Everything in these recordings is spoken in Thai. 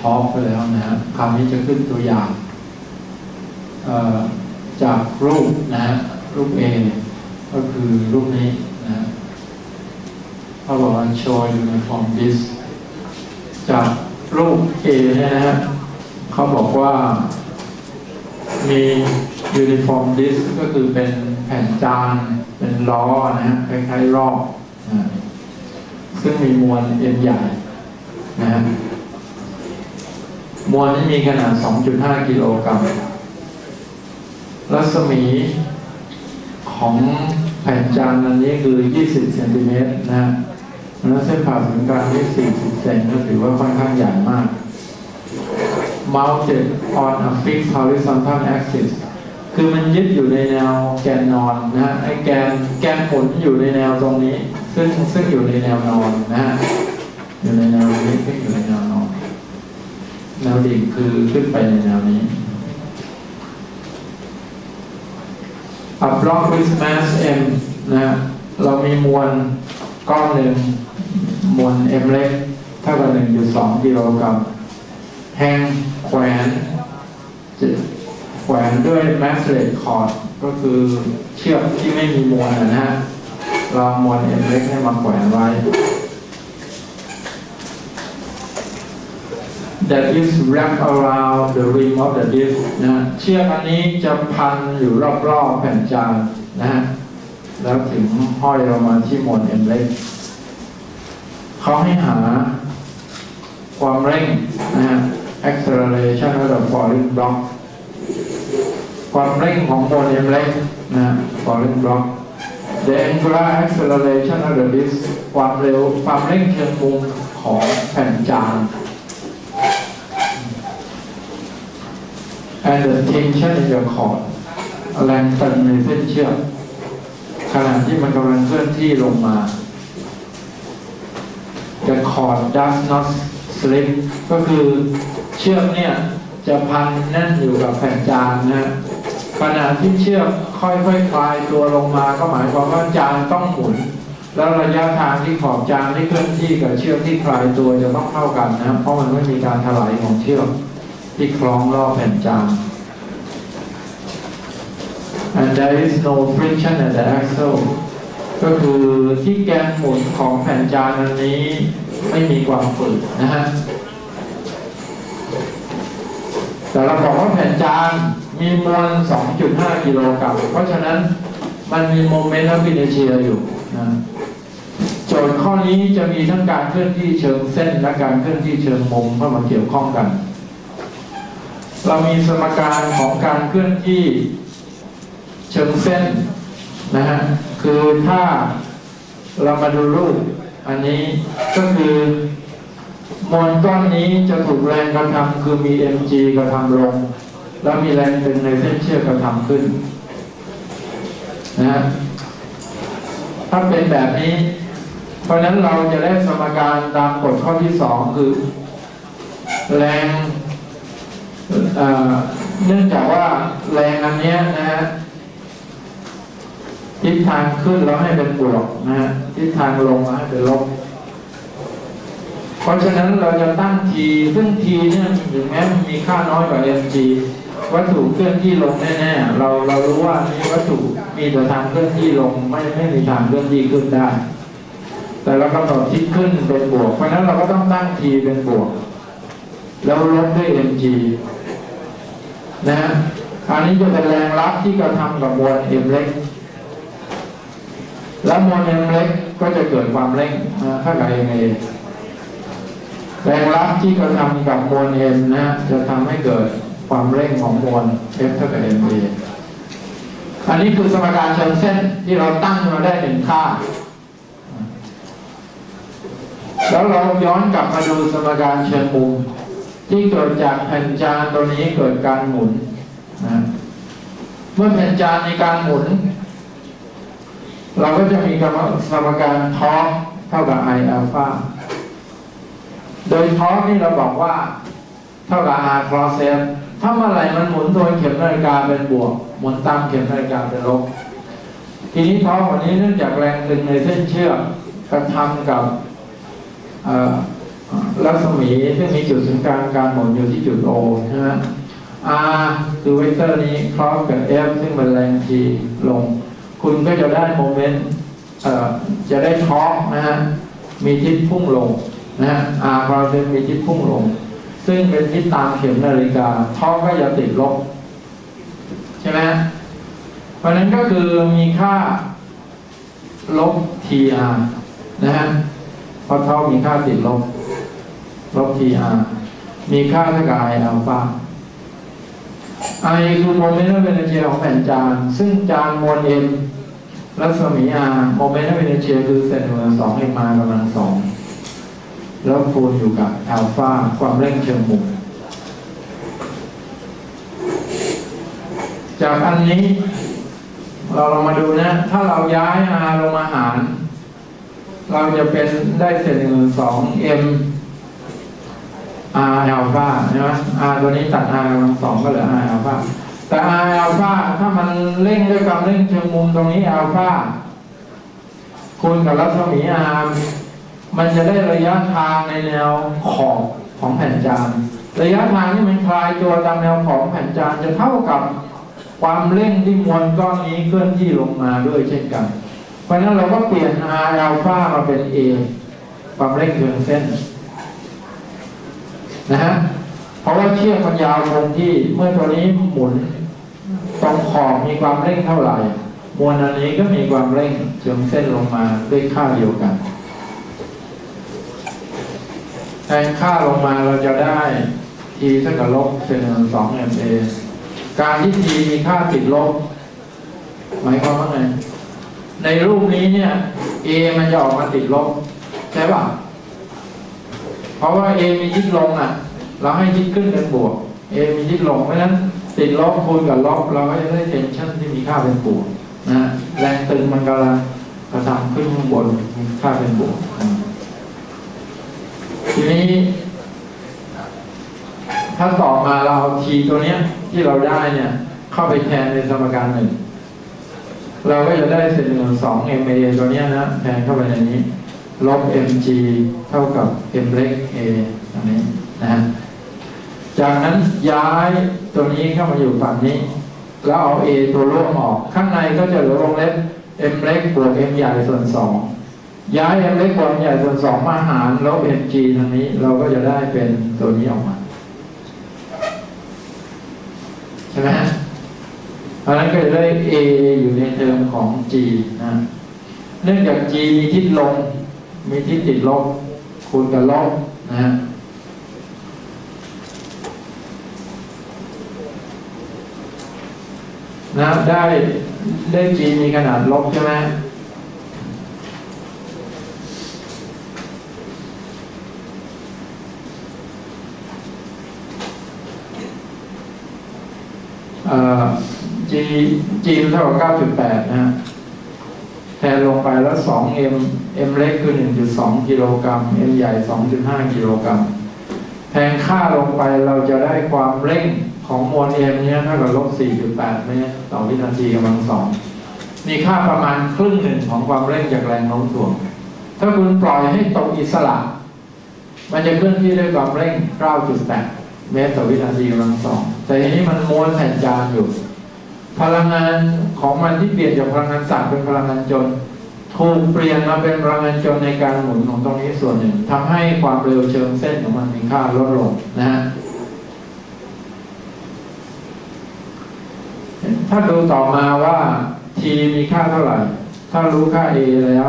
เรื่องทอล์กไปแล้วนะฮะคราวนี้จะขึ้นตัวอย่างจากรูปนะฮะรูป A ก็คือรูปนี้นะฮะเขาบอกว่า show uniform disk จากรูป A เนี่ยนะฮะเขาบอกว่ามี uniform disk ก็คือเป็นแผ่นจาน เป็นล้อนะฮะคล้ายๆรอบนะซึ่งมีมวล M ใหญ่นะฮะ มวลนี้มีขนาด 2.5 กิโลกรัม รัศมีของแผ่นจานอันนี้คือ 20 เซนติเมตรนะฮะแล้วเส้นผ่าศูนย์กลางที่ 40 เซนก็ถือว่าค่อนข้างใหญ่มาก mounted on a fixed horizontal axis คือมันยึดอยู่ในแนวแกนนอนนะฮะไอ้แกนแกนผลอยู่ในแนวตรงนี้ ซึ่งซึ่งอยู่ในแนวนอนนะฮะอยู่ในแนวนี้ซึ่งอยู่ในแนวนอน แนวดิ่งคือขึ้นไปในแนวนี้ a block with mass m นะฮะเรามีมวลก้อนหนึ่งมวล m เล็กเท่ากับ1.2กิโลกรัมแห้งแขวนจะแขวนด้วย masslet cord ก็คือเชือกที่ไม่มีมวลนะฮะเรามวลเอามเล็กให้มาแขวนไว้ that is wrap around the rim of the disc นะเชือกอันนี้จะพันอยู่รอบๆแผ่นจานนะฮะแล้วถึงห้อยลงมาที่โหมดเอ็มเล็กเขาให้หาความเร่งนะฮะ acceleration ระดับ falling block ความเร่งของโมเลมเล็กนะ falling block the angular acceleration of the disk ความเร็วความเร่งเชิงมุมของแผ่นจาน and the tension in the cord แรงตึงในเส้นเชือกขณะที่มันกำลังเคลื่อนที่ลงมา the cord does not slip ก็คือเชือกเนี่ยจะพันแน่นอยู่กับแผ่นจานนะฮะขณะที่เชือกค่อยๆคลายตัวลงมาก็หมายความว่าจานต้องหมุน แล้วระยะทางที่ขอบจานที่เคลื่อนที่กับเชือกที่คลายตัวจะต้องเท่ากันนะเพราะมันไม่มีการถลายของเชือก ที่คล้องรอบแผ่นจาน and there is no friction at the axle ก็คือที่แกนหมุนของแผ่นจานอันนี้ไม่มีความฝืดนะฮะ แต่เราบอกว่าแผ่นจานมีมวล 2.5 กิโลกรัม เพราะฉะนั้นมันมีโมเมนต์และอินเชียอยู่นะโจทย์ข้อนี้จะมีทั้งการเคลื่อนที่เชิงเส้นและการเคลื่อนที่เชิงมุมเข้ามาเกี่ยวข้องกัน เรามีสมการของการเคลื่อนที่เชิงเส้นนะฮะคือถ้าเรามาดูรูป อันนี้ก็คือมวลก้อนนี้จะถูกแรงกระทำคือมี mg กระทำลง แล้วมีแรงดึงในเส้นเชือกกระทำขึ้นนะฮะถ้าเป็นแบบนี้ เพราะนั้นเราจะได้สมการตามกฎข้อที่สองคือ แรง เนื่องจากว่าแรงอันนี้นะฮะทิศทางขึ้นแล้วให้เป็นบวกนะฮะทิศทางลงให้เป็นลบ เพราะฉะนั้นเราจะตั้ง t ซึ่ง t เนี่ยถึงแม้มันมีค่าน้อยกว่า mg วัตถุเคลื่อนที่ลงแน่ๆเราเรารู้ว่านี่วัตถุมีแต่ทางเคลื่อนที่ลงไม่ไม่มีทางเคลื่อนที่ขึ้นได้ แต่เรากำหนดทิศขึ้นเป็นบวก เพราะฉะนั้นเราก็ต้องตั้ง t เป็นบวก แล้วลบด้วย mg นะฮะอันนี้จะเป็นแรงรับที่กระทำกับมวล m เล็ก แล้วมวล m เล็กก็จะเกิดความเร่งนะเท่ากับ m a แรงรับที่กระทำกับมวล m นะฮะจะทำให้เกิดความเร่งของมวล f เท่ากับ m a อันนี้คือสมการเชิงเส้นที่เราตั้งมาได้หนึ่งค่าแล้วเราย้อนกลับมาดูสมการเชิงมุม ที่เกิดจากแผ่นจานตัวนี้เกิดการหมุนนะเมื่อแผ่นจานมีการหมุน เราก็จะมีกรรมสมการทอร์กเท่ากับ i อัลฟาโดยทอร์กนี่เราบอกว่า เท่ากับ r cross f ถ้าเมื่อไหร่มันหมุนโดยเข็มนาฬิกาเป็นบวก หมุนตามเข็มนาฬิกาเป็นลบทีนี้ทอร์กวันนี้เนื่องจากแรงดึงในเส้นเชือกกระทำกับ รัศมีซึ่งมีจุดศูนย์กลางการหมุนอยู่ที่จุด O ใช่ไหม R คือเวกเตอร์นี้ครอสกับ F ซึ่งเป็นแรง G ลง คุณก็จะได้โมเมนต์เอ่อจะได้ทอกนะฮะมีทิศพุ่งลงนะฮะ R ครอสมีทิศพุ่งลง ซึ่งเป็นทิศตามเข็มนาฬิกาทอกก็จะติดลบใช่ไหมเพราะนั้นก็คือมีค่าลบ TR นะฮะเพราะทอกมีค่าติดลบ ลบ TR มีค่าเท่ากับ I อัลฟา I คือโมเมนต์เอเนจีของแผ่นจาน ซึ่งจานมวล m รัศมี R โมเมนต์เอเนจีคือเซนเหมือนสอง m r กำลังสองแล้วคูณอยู่กับอัลฟาความเร่งเชิงมุมจากอันนี้ เราลองมาดูนะ ถ้าเราย้าย R ลงมาหาร เราจะเป็นได้เศษหนึ่งส่วนสอง m r อัลฟาใช่ไหม r ตัวนี้ตัด r กำลังสองก็เหลือ r อัลฟาแต่ r อัลฟาถ้ามันเร่งด้วยความเร่งเชิงมุมตรงนี้อัลฟาคูณกับรัศมี r มันจะได้ระยะทางในแนวขอบของแผ่นจาน ระยะทางที่มันคลายตัวตามแนวขอบของแผ่นจานจะเท่ากับความเร่งที่มวลก้อนนี้เคลื่อนที่ลงมาด้วยเช่นกัน เพราะฉะนั้นเราก็เปลี่ยน r อัลฟามาเป็น a ความเร่งเชิงเส้น นะฮะเพราะว่าเชือกมันยาวคงที่เมื่อตัวนี้หมุนตรงขอบมีความเร่งเท่าไหร่มวลอันนี้ก็มีความเร่งเชิงเส้นลงมาด้วยค่าเดียวกันแทนค่าลงมาเราจะได้ t เท่ากับลบเศษหนึ่งสอง ma การที่ t มีค่าติดลบ หมายความว่าไง ในรูปนี้เนี่ย a มันจะออกมาติดลบ ใช่ป่ะ เพราะว่า A มีทิศลงอะ เราให้ทิศขึ้นเป็นบวก A มีทิศลงเพราะฉะนั้นติดลบคูณกับลบเราก็จะได้เทนชั่นที่มีค่าเป็นบวกนะแรงตึงมันกำลังกระทำขึ้นข้างบนมีค่าเป็นบวกทีนี้ ถ้าต่อมาเราเอา t ตัวเนี้ย ที่เราได้เนี่ย เข้าไปแทนในสมการหนึ่งเราก็จะได้เศษหนึ่งสอง ma ตัวเนี้ยนะแทนเข้าไปในนี้ ลบ mg เท่ากับ m เล็ก a อันนี้นะฮะจากนั้นย้ายตัวนี้เข้ามาอยู่ฝั่งนี้ แล้วเอา a ตัวร่วมออก ข้างในก็จะเหลือวงเล็บ m เล็กบวก m ใหญ่ส่วนสองย้าย m เล็กบวก m ใหญ่ส่วนสองมาหารลบ mg ทางนี้เราก็จะได้เป็นตัวนี้ออกมาใช่ไหมฮะเพราะนั้นก็จะได้ a อยู่ในเทอมของ g นะ เนื่องจาก g มีทิศลง มีทิศติดลบคูณกับลบนะฮะนะได้ได้ g มีขนาดลบใช่ไหมเอ่อ g g เท่ากับ9.8นะฮะแทนลงไปแล้ว 2m m เล็กคือ 1.2 กิโลกรัม m ใหญ่ 2.5 กิโลกรัมแทนค่าลงไปเราจะได้ความเร่งของมวล m เนี่ยเท่ากับลบ 4.8เมตรต่อวินาทีกำลังสองมีค่าประมาณครึ่งหนึ่งของความเร่งจากแรงโน้มถ่วง ถ้าคุณปล่อยให้ตกอิสระ มันจะเคลื่อนที่ด้วยความเร่ง 9.8 เมตรต่อวินาทีกำลังสองแต่ทีนี้มันม้วนแผ่นจานอยู่ พลังงานของมันที่เปลี่ยนจากพลังงานสัตว์เป็นพลังงานจน ถูกเปลี่ยนมาเป็นพลังงานจนในการหมุนของตรงนี้ส่วนหนึ่งทำให้ความเร็วเชิงเส้นของมันมีค่าลดลงนะฮะถ้าดูต่อมาว่า t มีค่าเท่าไหร่ ถ้ารู้ค่า a แล้ว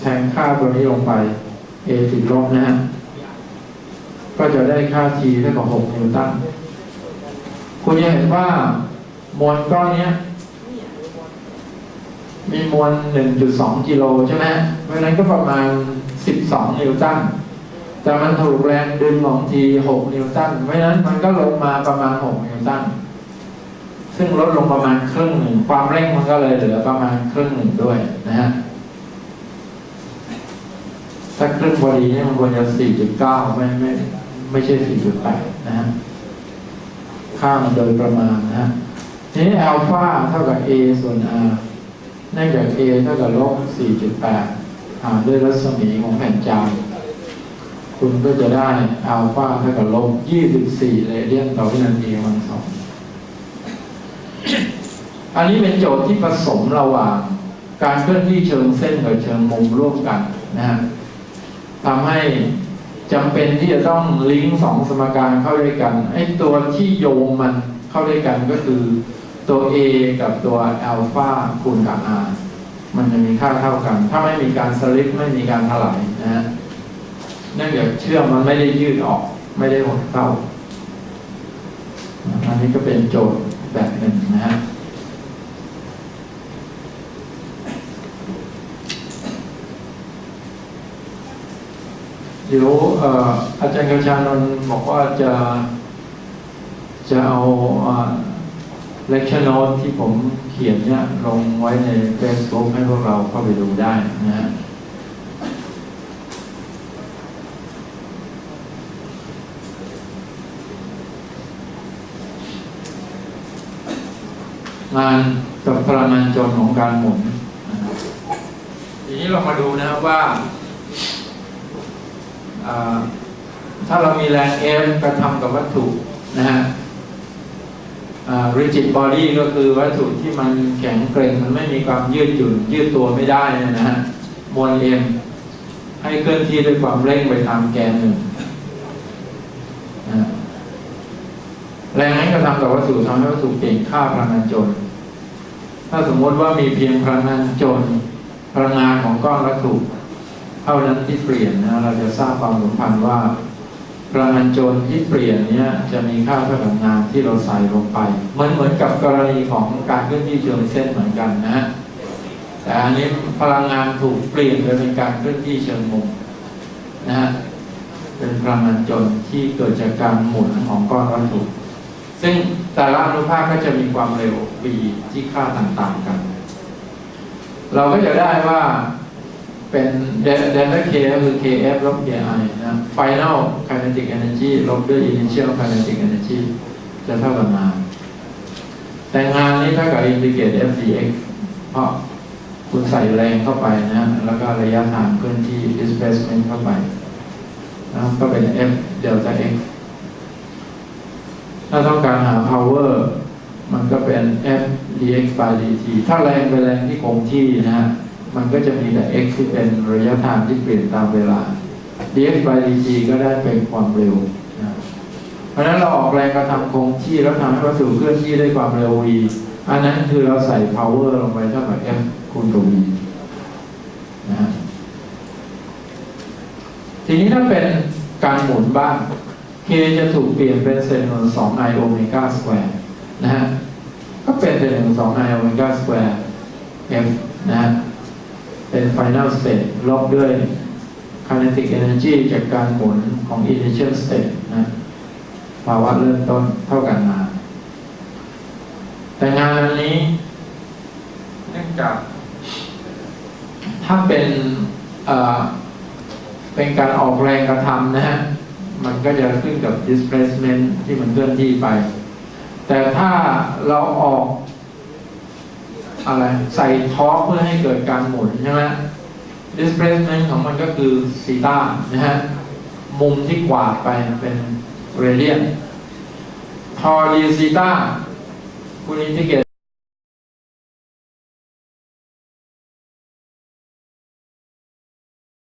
แทนค่าตัวนี้ลงไป a ติดลบนะฮะก็จะได้ค่า t เท่ากับ6นิวตันคุณจะเห็นว่ามวลก้อนนี้ มีมวล 1.2 กิโลใช่ไหมเพราะนั้นก็ประมาณ 12 นิวตัน แต่มันถูกแรงดึงของที 6 นิวตัน เพราะนั้นมันก็ลงมาประมาณ 6 นิวตัน ซึ่งลดลงประมาณครึ่งหนึ่ง ความเร่งมันก็เลยเหลือประมาณครึ่งหนึ่งด้วยนะฮะถ้าครึ่งพอดีเนี่ยมันควรจะ 4.9 ไม่ไม่ไม่ใช่ 4.8 นะฮะค่ามันโดยประมาณนะฮะ ทีนี้อัลฟาเท่ากับ a ส่วน r นื่องจาก a เท่ากับลบ4.8 หารด้วยรัศมีของแผ่นจานคุณก็จะได้อัลฟาเท่ากับลบ 24 เรเดียนต่อวินาทีกำลังสอง อันนี้เป็นโจทย์ที่ผสมระหว่าง การเคลื่อนที่เชิงเส้นกับเชิงมุมร่วมกันนะฮะทำให้จำเป็นที่จะต้องลิงก์สองสมการเข้าด้วยกันไอ้ตัวที่โยงมันเข้าด้วยกันก็คือ ตัว A กับตัวอัลฟาคูณกับ R มันจะมีค่าเท่ากัน ถ้าไม่มีการสลิปไม่มีการถลายนะฮะเนื่องจากเชื่อมมันไม่ได้ยืดออก ไม่ได้หดเข้า อันนี้ก็เป็นโจทย์แบบหนึ่งนะฮะเดี๋ยวอาจารย์กระชานนท์บอกว่าจะจะเอา เลคชั่นโน้ตที่ผมเขียนเนี่ยลงไว้ใน Facebook ให้พวกเราเข้าไปดูได้นะฮะงานกับพลังงานจนของการหมุนทีนี้เรามาดูนะครับว่า ถ้าเรามีแรง F กระทำกับวัตถุนะฮะ rigid body ก็คือวัตถุที่มันแข็งเกร็งมันไม่มีความยืดหยุ่นยืดตัวไม่ได้นะฮะมวล M ให้เคลื่อนที่ด้วยความเร่งไปตามแกนหนึ่งนะแรงนั้นกระทำกับวัตถุทำให้วัตถุเปลี่ยนค่าพลังงานจน ถ้าสมมติว่ามีเพียงพลังงานจนพลังงานของก้อนวัตถุ เท่านั้นที่เปลี่ยนนะเราจะทราบความสัมพันธ์ว่า พลังงานโจรที่เปลี่ยนเนี้ยจะมีค่าเท่ากับงานที่เราใส่ลงไปเหมือนเหมือนกับกรณีของการเคลื่อนที่เชิงเส้นเหมือนกันนะฮะแต่อันนี้พลังงานถูกเปลี่ยนไปเป็นการเคลื่อนที่เชิงมุมนะฮะเป็นพลังงานโจรที่เกิดจากการหมุนของก้อนวัตถุซึ่งแต่ละอนุภาคก็จะมีความเร็ว v ที่ค่าต่างๆกัน เราก็จะได้ว่าเป็น เดลต้า K ก็คือ KF ลบ KI นะ Final Kinetic Energy ลบด้วย Initial Kinetic Energy จะเท่ากับงาน แต่งานนี้เท่ากับ Integrate F dx เพราะคุณใส่แรงเข้าไปนะ แล้วก็ระยะทางเคลื่อนที่ displacement เข้าไปนะก็เป็น F delta x ถ้าต้องการหา power มันก็เป็น F dx by dt ถ้าแรงเป็นแรงที่คงที่นะฮะ มันก็จะมีแต่ x ที่เป็นระยะทางที่เปลี่ยนตามเวลา dx by dt ก็ได้เป็นความเร็วนะเพราะฉะนั้นเราออกแรงกระทำคงที่แล้วทำให้วัตถุเคลื่อนที่ด้วยความเร็ว v อันนั้นคือเราใส่ power ลงไปเท่ากับ f คูณกับ v นะทีนี้ถ้าเป็นการหมุนบ้าง k จะถูกเปลี่ยนเป็นเซนส่วนสอง i โอเมก้าสแควร์นะฮะก็เป็นเซนส่วนสอง i โอเมก้าสแควร์ f นะฮะ เป็น final state ลบด้วย kinetic energy จากการหมุนของ initial state นะภาวะเริ่มต้นเท่ากันมา แต่งานนี้เนื่องจาก ถ้าเป็นเอ่อเป็นการออกแรงกระทำนะฮะ มันก็จะขึ้นกับ displacement ที่มันเคลื่อนที่ไป แต่ถ้าเราออก อะไรใส่ทอเพื่อให้เกิดการหมุนใช่ไหม displacement ของมันก็คือซีต้านะฮะ มุมที่กวาดไปเป็นเรเดียนทอรีซีต้าคุณอินทิเกต